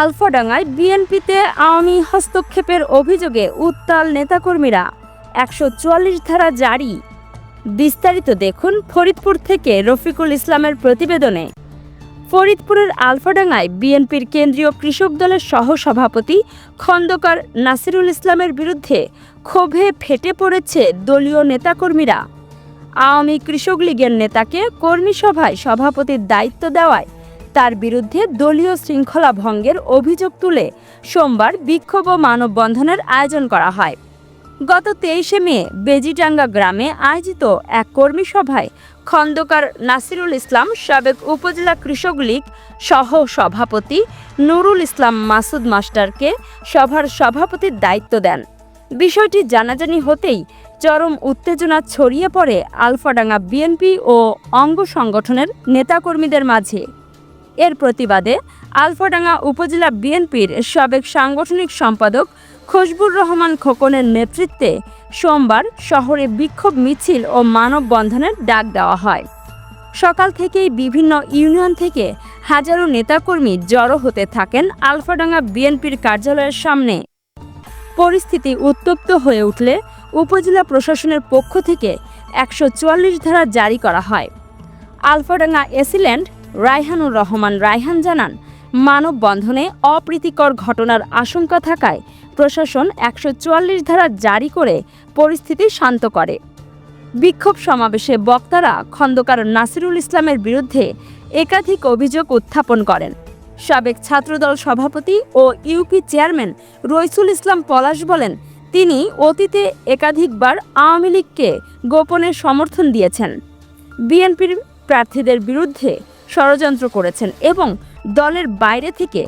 আলফাডাঙ্গায় বিএনপিতে আওয়ামী হস্তক্ষেপের অভিযোগে উত্তাল নেতাকর্মীরা একশো চুয়াল্লিশ ধারা জারি। বিস্তারিত দেখুন ফরিদপুর থেকে রফিকুল ইসলামের প্রতিবেদনে। ফরিদপুরের আলফাডাঙ্গায় বিএনপির কেন্দ্রীয় কৃষক দলের সহসভাপতি খন্দকার নাসিরুল ইসলামের বিরুদ্ধে ক্ষোভে ফেটে পড়েছে দলীয় নেতাকর্মীরা। আওয়ামী কৃষক লীগের নেতাকে কর্মী সভায় সভাপতির দায়িত্ব দেওয়ায় তার বিরুদ্ধে দলীয় শৃঙ্খলা ভঙ্গের অভিযোগ তুলে সোমবার বিক্ষোভ ও মানববন্ধনের আয়োজন করা হয়। গত তেইশে মে বেজিটাঙ্গা গ্রামে আয়োজিত এক কর্মী সভায় খন্দকার নাসিরুল ইসলাম সাবেক উপজেলা কৃষক লীগ সহ সভাপতি নুরুল ইসলাম মাসুদ মাস্টারকে সভার সভাপতির দায়িত্ব দেন। বিষয়টি জানাজানি হতেই চরম উত্তেজনা ছড়িয়ে পড়ে আলফাডাঙ্গা বিএনপি ও অঙ্গ সংগঠনের নেতাকর্মীদের মাঝে। এর প্রতিবাদে আলফাডাঙ্গা উপজেলা বিএনপির সাবেক সাংগঠনিক সম্পাদক খসবুর রহমান খোকনের নেতৃত্বে সোমবার শহরে বিক্ষোভ মিছিল ও মানববন্ধনের ডাক দেওয়া হয়। সকাল থেকেই বিভিন্ন ইউনিয়ন থেকে হাজারো নেতাকর্মী জড়ো হতে থাকেন আলফাডাঙ্গা বিএনপির কার্যালয়ের সামনে। পরিস্থিতি উত্তপ্ত হয়ে উঠলে উপজেলা প্রশাসনের পক্ষ থেকে একশো চুয়াল্লিশ ধারা জারি করা হয়। আলফাডাঙ্গা এসিল্যান্ড রায়হানুর রহমান রায়হান জানান, মানববন্ধনে অপ্রীতিকর ঘটনার আশঙ্কা থাকায় প্রশাসন একশো চুয়াল্লিশ ধারা জারি করে পরিস্থিতি শান্ত করে। বিক্ষোভ সমাবেশে বক্তারা খন্দকার নাসিরুল ইসলামের বিরুদ্ধে একাধিক অভিযোগ উত্থাপন করেন। সাবেক ছাত্রদল সভাপতি ও ইউপি চেয়ারম্যান রইসুল ইসলাম পলাশ বলেন, তিনি অতীতে একাধিকবার আওয়ামী লীগকে গোপনে সমর্থন দিয়েছেন। বিএনপির প্রার্থীদের বিরুদ্ধে ষড়যন্ত্র করেছেন এবং দলের বাইরে থেকে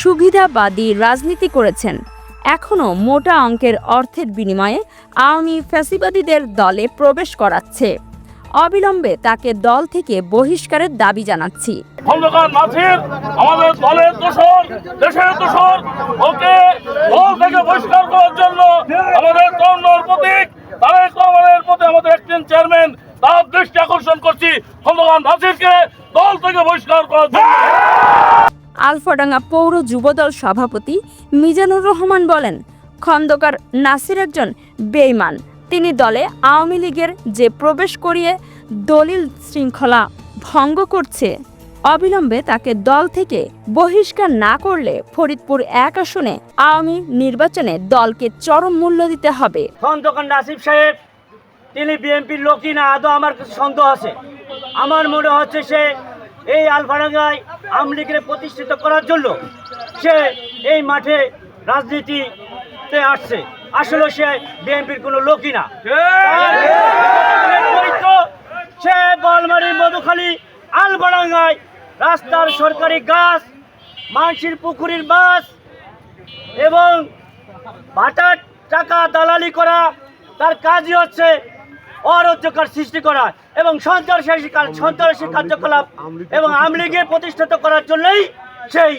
সুবিধাবাদী রাজনীতি করেছেন। এখনও মোটা অঙ্কের অর্থের বিনিময়ে আওয়ামী ফ্যাসিবাদীদের দলে প্রবেশ করাচ্ছে। অবিলম্বে তাকে দল থেকে বহিষ্কারের দাবি জানাচ্ছি। আমাদের চেয়ারম্যান তার দৃষ্টি আকর্ষণ করছি খন্দকার নাসিরকে দল থেকে বহিষ্কার করার জন্য। আলফাডাঙ্গা পৌর যুবদল সভাপতি মিজানুর রহমান বলেন খন্দকার নাসির একজন বেইমান তিনি দলে আওয়ামী লীগের যে প্রবেশ করিয়ে দলিল শৃঙ্খলা ভঙ্গ করছে অবিলম্বে তাকে দল থেকে বহিষ্কার না করলে ফরিদপুর এক আসনে আওয়ামী নির্বাচনে দলকে চরম মূল্য দিতে হবে। খন্দকার নাসিব সাহেব তিনি বিএনপির লোকই না আদৌ আমার সন্দেহ আছে। আমার মনে হচ্ছে সে এই আলফাডাঙ্গায় আমলিগের প্রতিষ্ঠিত করার জন্য সে এই মাঠে রাজনীতিতে আসছে। আসলে সে বিএনপির কোনো লোকই না সে বলমারি, মধুখালী আলফাডাঙ্গায় রাস্তার সরকারি গাছ, মানসির পুকুরির বাস এবং ভাটার টাকা দালালি করা। তার কাজই হচ্ছে অরাজ্যকার সৃষ্টি করা এবং সন্ত্রাসী সন্ত্রাসী কার্যকলাপ এবং আমলিগে প্রতিষ্ঠিত করার জন্যই সেই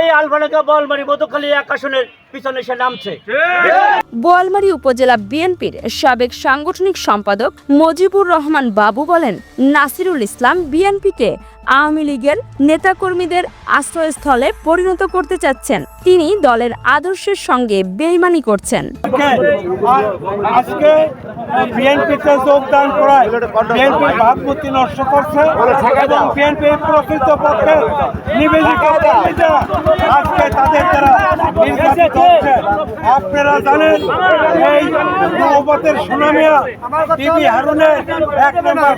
এই আলফানাকা বলমারি মধুখালী এক আসনের পিছনে সে নামছে। বোয়ালমারী উপজেলা বিএনপির সাবেক সাংগঠনিক সম্পাদক মজিবুর রহমান বাবু বলেন নাসিরুল ইসলাম বিএনপিকে আওয়ামী লীগের নেতাকর্মীদের আশ্রয়স্থলে পরিণত করতে চাচ্ছেন। তিনি দলের আদর্শের সঙ্গে বেইমানি করছেন। আপনারা জানেন, এই সুনামিয়া টিভি হারুনের এক নম্বর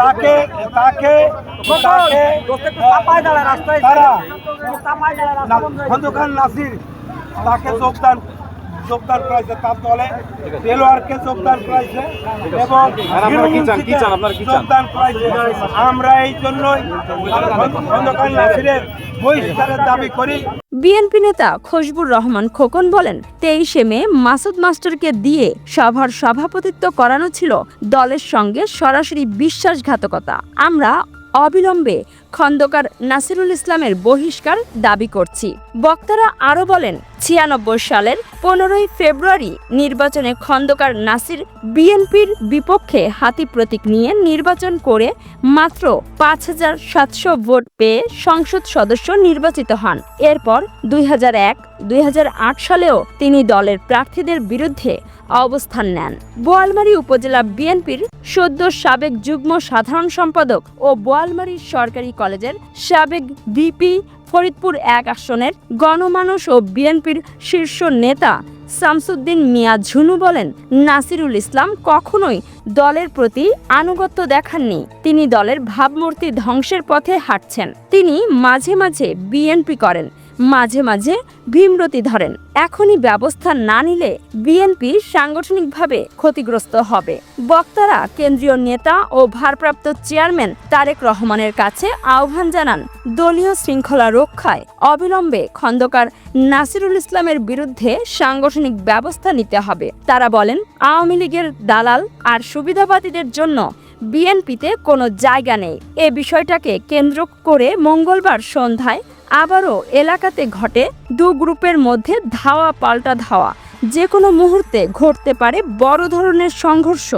তাকে তাকে তাকে তারা না- খন্দকার নাসির তাকে যোগদান যোগদান করাইছে তার দলে দেলোয়ারকে যোগদান করাইছে এবং যোগদান করাইছে আমরা এই জন্যই খন্দকার নাসিরের বহিষ্কারের দাবি করি। বিএনপি নেতা খসবুর রহমান খোকন বলেন, তেইশে মে মাসুদ মাস্টারকে দিয়ে সভার সভাপতিত্ব করানো ছিল দলের সঙ্গে সরাসরি বিশ্বাসঘাতকতা। আমরা অবিলম্বে খন্দকার নাসিরুল ইসলামের বহিষ্কার দাবি করছি। বক্তারা আরও বলেন, ছিয়ানব্বই সালের পনেরোই ফেব্রুয়ারি নির্বাচনে খন্দকার নাসির বিএনপির বিপক্ষে হাতি প্রতীক নিয়ে নির্বাচন করে মাত্র পাঁচ হাজার সাতশো ভোট পেয়ে সংসদ সদস্য নির্বাচিত হন। এরপর দুই হাজার এক, দুই সালেও তিনি দলের প্রার্থীদের বিরুদ্ধে অবস্থান নেন। বোয়ালমারী উপজেলা বিএনপির সদ্য সাবেক যুগ্ম সাধারণ সম্পাদক ও বোয়ালমারী সরকারি কলেজের সাবেক ভিপি ফরিদপুর এক আসনের গণমানুষ ও বিএনপির শীর্ষ নেতা শামসুদ্দিন মিয়া ঝুনু বলেন, নাসিরুল ইসলাম কখনোই দলের প্রতি আনুগত্য দেখাননি। তিনি দলের ভাবমূর্তি ধ্বংসের পথে হাঁটছেন। তিনি মাঝে মাঝে বিএনপি করেন। মাঝে মাঝে ভীমরতি ধরেন। এখনই ব্যবস্থা না নিলে বিএনপি সাংগঠনিকভাবে ক্ষতিগ্রস্ত হবে। বক্তারা কেন্দ্রীয় নেতা ও ভারপ্রাপ্ত চেয়ারম্যান তারেক রহমানের কাছে আহ্বান জানান, দলীয় শৃঙ্খলা রক্ষায় অবিলম্বে খন্দকার নাসিরুল ইসলামের বিরুদ্ধে সাংগঠনিক ব্যবস্থা নিতে হবে। তারা বলেন, আওয়ামী লীগের দালাল আর সুবিধাবাদীদের জন্য বিএনপিতে কোনো জায়গা নেই। এ বিষয়টাকে কেন্দ্র করে মঙ্গলবার সন্ধ্যায় আবারও এলাকাতে ঘটে দু গ্রুপের মধ্যে ধাওয়া পাল্টা ধাওয়া। যে কোনো মুহূর্তে ঘটতে পারে বড় ধরনের সংঘর্ষ।